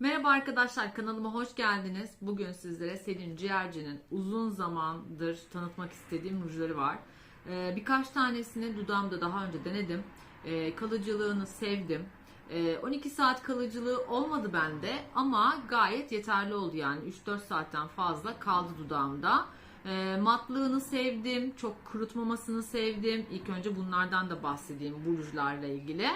Merhaba arkadaşlar kanalıma hoş geldiniz. Bugün sizlere Selin Ciğerci'nin uzun zamandır tanıtmak istediğim rujları var. Ee, birkaç tanesini dudağımda daha önce denedim. Ee, kalıcılığını sevdim. Ee, 12 saat kalıcılığı olmadı bende ama gayet yeterli oldu yani 3-4 saatten fazla kaldı dudağımda. Ee, matlığını sevdim, çok kurutmamasını sevdim. İlk önce bunlardan da bahsedeyim bu rujlarla ilgili.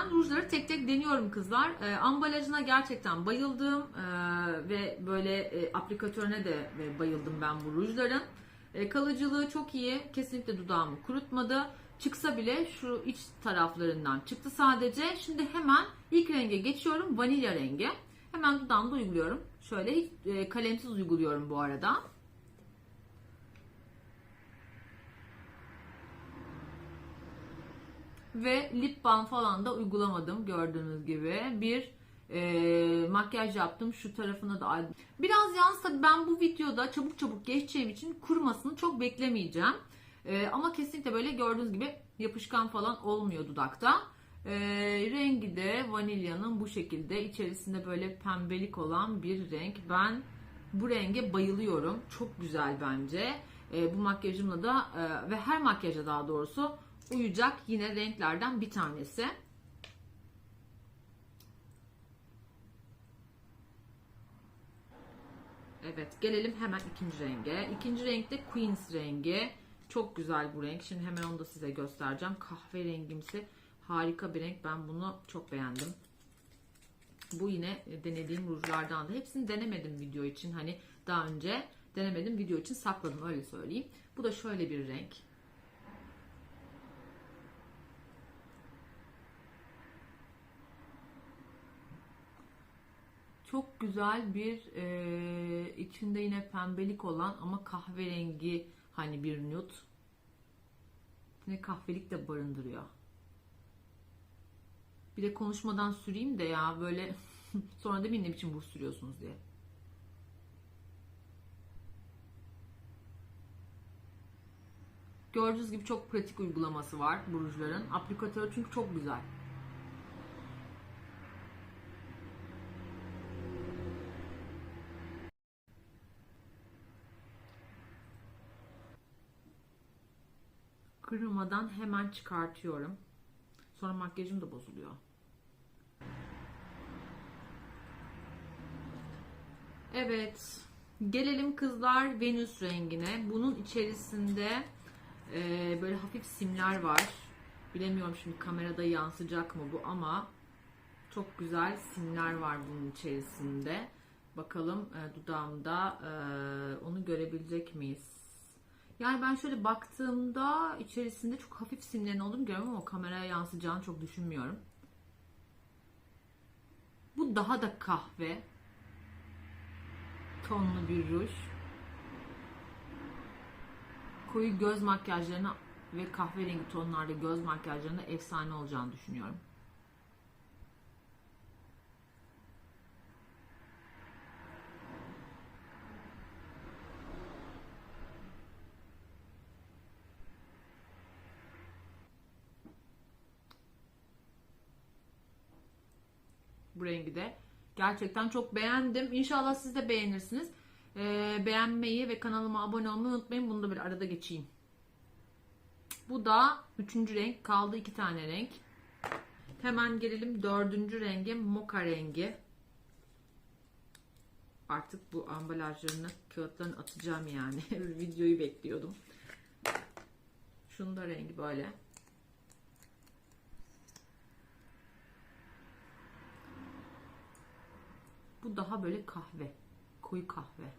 Hemen rujları tek tek deniyorum kızlar. Ee, ambalajına gerçekten bayıldım Ee, ve böyle e, aplikatörüne de e, bayıldım ben bu rujların. E, kalıcılığı çok iyi. Kesinlikle dudağımı kurutmadı. Çıksa bile şu iç taraflarından çıktı sadece. Şimdi hemen ilk renge geçiyorum. Vanilya rengi. Hemen dudağımda uyguluyorum. Şöyle hiç e, kalemsiz uyguluyorum bu arada. Ve lip balm falan da uygulamadım gördüğünüz gibi. Bir e, makyaj yaptım. Şu tarafına da Biraz yalnız tabii ben bu videoda çabuk çabuk geçeceğim için kurumasını çok beklemeyeceğim. E, ama kesinlikle böyle gördüğünüz gibi yapışkan falan olmuyor dudakta. E, rengi de vanilyanın bu şekilde içerisinde böyle pembelik olan bir renk. Ben bu renge bayılıyorum. Çok güzel bence. E, bu makyajımla da e, ve her makyaja daha doğrusu uyacak yine renklerden bir tanesi. Evet gelelim hemen ikinci renge. İkinci renk de Queen's rengi. Çok güzel bu renk. Şimdi hemen onu da size göstereceğim. Kahverengimsi harika bir renk. Ben bunu çok beğendim. Bu yine denediğim rujlardan da. Hepsini denemedim video için. Hani daha önce denemedim video için sakladım öyle söyleyeyim. Bu da şöyle bir renk. Çok güzel bir e, içinde yine pembelik olan ama kahverengi hani bir nude. Ne kahvelik de barındırıyor. Bir de konuşmadan süreyim de ya böyle sonra demeyin ne biçim bu sürüyorsunuz diye. Gördüğünüz gibi çok pratik uygulaması var bu rujların. Aplikatörü çünkü çok güzel. Kırılmadan hemen çıkartıyorum. Sonra makyajım da bozuluyor. Evet. Gelelim kızlar Venüs rengine. Bunun içerisinde e, böyle hafif simler var. Bilemiyorum şimdi kamerada yansıyacak mı bu ama çok güzel simler var bunun içerisinde. Bakalım e, dudağımda e, onu görebilecek miyiz? Yani ben şöyle baktığımda içerisinde çok hafif simlerin olduğunu görüyorum ama kameraya yansıyacağını çok düşünmüyorum. Bu daha da kahve tonlu bir ruj. Koyu göz makyajlarına ve kahverengi tonlarda göz makyajlarına efsane olacağını düşünüyorum. Bu rengi de. Gerçekten çok beğendim. İnşallah siz de beğenirsiniz. Ee, beğenmeyi ve kanalıma abone olmayı unutmayın. Bunu da bir arada geçeyim. Bu da üçüncü renk. Kaldı iki tane renk. Hemen gelelim dördüncü rengi. Moka rengi. Artık bu ambalajlarını, kağıtlarını atacağım yani. Videoyu bekliyordum. Şunun da rengi böyle. Daha böyle kahve. Koyu kahve.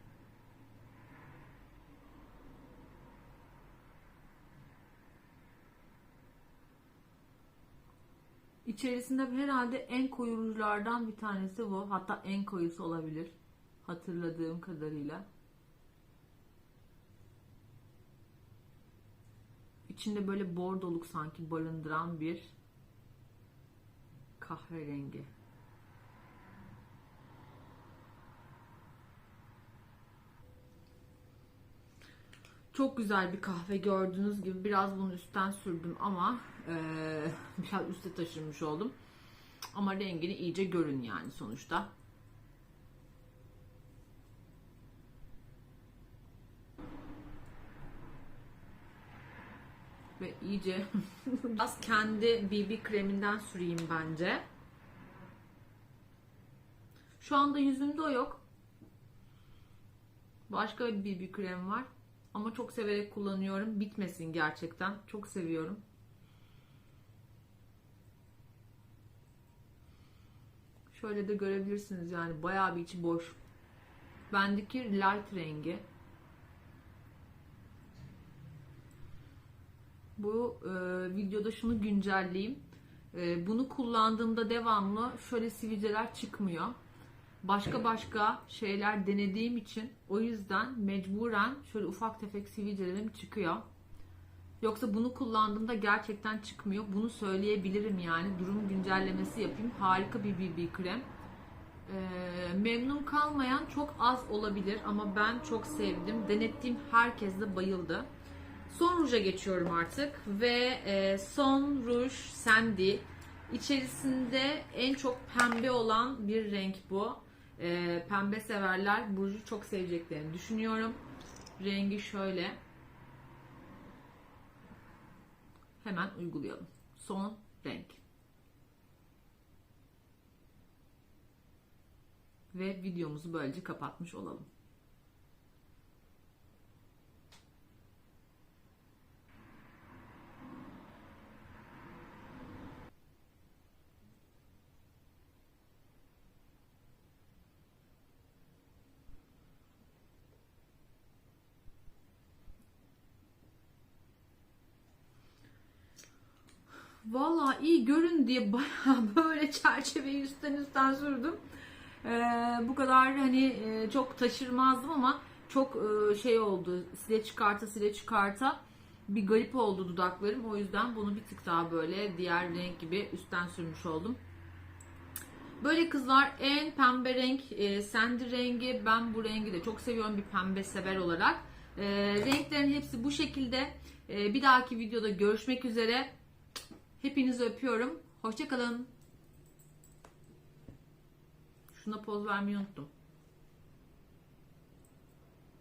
İçerisinde herhalde en koyu rujlardan bir tanesi bu. Hatta en koyusu olabilir. Hatırladığım kadarıyla. İçinde böyle bordoluk sanki barındıran bir kahverengi. Çok güzel bir kahve gördüğünüz gibi biraz bunu üstten sürdüm ama eee, biraz üste taşırmış oldum. Ama rengini iyice görün yani sonuçta. Ve iyice biraz kendi BB kreminden süreyim bence. Şu anda yüzümde o yok. Başka bir BB krem var. Ama çok severek kullanıyorum. Bitmesin gerçekten. Çok seviyorum. Şöyle de görebilirsiniz yani bayağı bir içi boş. Bendeki light rengi. Bu e, videoda şunu güncelleyeyim. E, bunu kullandığımda devamlı şöyle sivilceler çıkmıyor. Başka başka şeyler denediğim için o yüzden mecburen şöyle ufak tefek sivilcelerim çıkıyor. Yoksa bunu kullandığımda gerçekten çıkmıyor. Bunu söyleyebilirim yani. Durum güncellemesi yapayım. Harika bir BB krem. Ee, memnun kalmayan çok az olabilir ama ben çok sevdim. Denettiğim herkes de bayıldı. Son ruja geçiyorum artık ve e, son ruj Sandy. İçerisinde en çok pembe olan bir renk bu. E, pembe severler bu ruju çok seveceklerini düşünüyorum. Rengi şöyle. Hemen uygulayalım. Son renk. Ve videomuzu böylece kapatmış olalım. Valla iyi görün diye bayağı böyle çerçeveyi üstten üstten sürdüm. Ee, bu kadar hani e, çok taşırmazdım ama çok e, şey oldu. Sile çıkarta sile çıkarta bir garip oldu dudaklarım. O yüzden bunu bir tık daha böyle diğer renk gibi üstten sürmüş oldum. Böyle kızlar en pembe renk e, Sandy rengi. Ben bu rengi de çok seviyorum bir pembe sever olarak. E, renklerin hepsi bu şekilde. E, bir dahaki videoda görüşmek üzere. Hepinizi öpüyorum. Hoşçakalın. Şuna poz vermeyi unuttum.